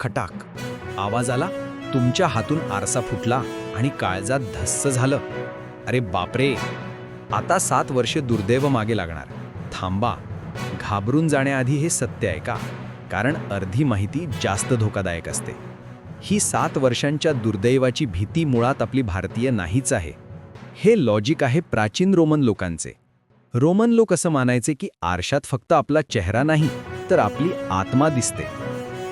खटाक. आवाज आला तुमच्या हातून आरसा फुटला आणि काळजात धस्स झालं. अरे बापरे आता सात वर्षे दुर्दैव मागे लागणार. थांबा घाबरून जाण्याआधी हे सत्य आहे का? कारण अर्धी माहिती जास्त धोकादायक असते. ही सात वर्षांच्या दुर्दैवाची भीती मुळात आपली भारतीय नाहीच आहे. हे लॉजिक आहे प्राचीन रोमन लोकांचे. रोमन लोक असं मानायचे की आरशात फक्त आपला चेहरा नाही तर आपली आत्मा दिसते.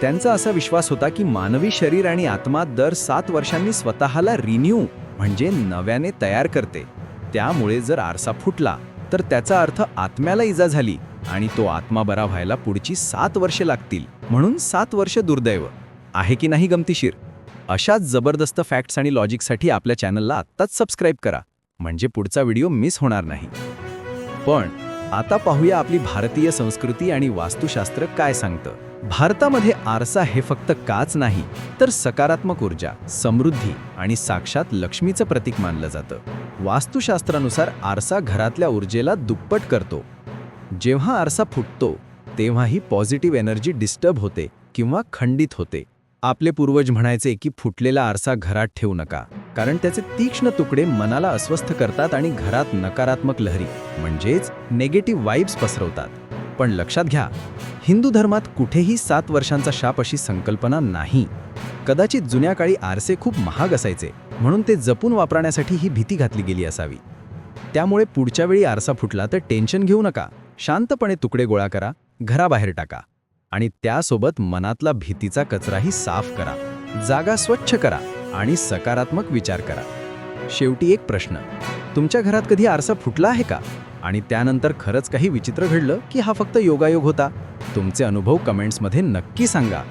त्यांचा असा विश्वास होता की मानवी शरीर आणि आत्मा दर सात वर्षांनी स्वतःला रिन्यू म्हणजे नव्याने तयार करते. त्यामुळे जर आरसा फुटला तर त्याचा अर्थ आत्म्याला इजा झाली आणि तो आत्मा बरा व्हायला पुढची सात वर्षे लागतील. म्हणून सात वर्ष दुर्दैव. आहे की नाही गमतीशीर? अशाच जबरदस्त फॅक्ट्स आणि लॉजिकसाठी आपल्या चॅनलला आत्ताच सबस्क्राईब करा. म्हणजे पुढचा व्हिडिओ मिस होणार नाही. पण आता पाहूया आपली भारतीय संस्कृती आणि वास्तुशास्त्र काय सांगतं. भारतामध्ये आरसा हे फक्त काच नाही तर सकारात्मक ऊर्जा समृद्धी आणि साक्षात लक्ष्मीचं प्रतीक मानलं जातं. वास्तुशास्त्रानुसार आरसा घरातल्या ऊर्जेला दुप्पट करतो. जेव्हा आरसा फुटतो तेव्हा ही पॉझिटिव्ह एनर्जी डिस्टर्ब होते किंवा खंडित होते. आपले पूर्वज म्हणायचे की फुटलेला आरसा घरात ठेवू नका. कारण त्याचे तीक्ष्ण तुकडे मनाला अस्वस्थ करतात आणि घरात नकारात्मक लहरी म्हणजेच नेगेटिव्ह वाईब्स पसरवतात. पण लक्षात घ्या हिंदू धर्मात कुठेही सात वर्षांचा शाप अशी संकल्पना नाही. कदाचित जुन्या काळी आरसे खूप महाग असायचे म्हणून ते जपून वापरण्यासाठी ही भीती घातली गेली असावी. त्यामुळे पुढच्या वेळी आरसा फुटला तर टेन्शन घेऊ नका शांतपणे तुकडे गोळा करा घराबाहेर टाका. आणि त्यासोबत मनातला भीतीचा कचराही साफ करा. जागा स्वच्छ करा. आणि सकारात्मक विचार करा. शेवटी एक प्रश्न. तुमच्या घरात कधी आरसा फुटला आहे का? आणि त्यानंतर खरंच काही विचित्र घडलं की हा फक्त योगायोग होता? तुमचे अनुभव कमेंट्समध्ये नक्की सांगा.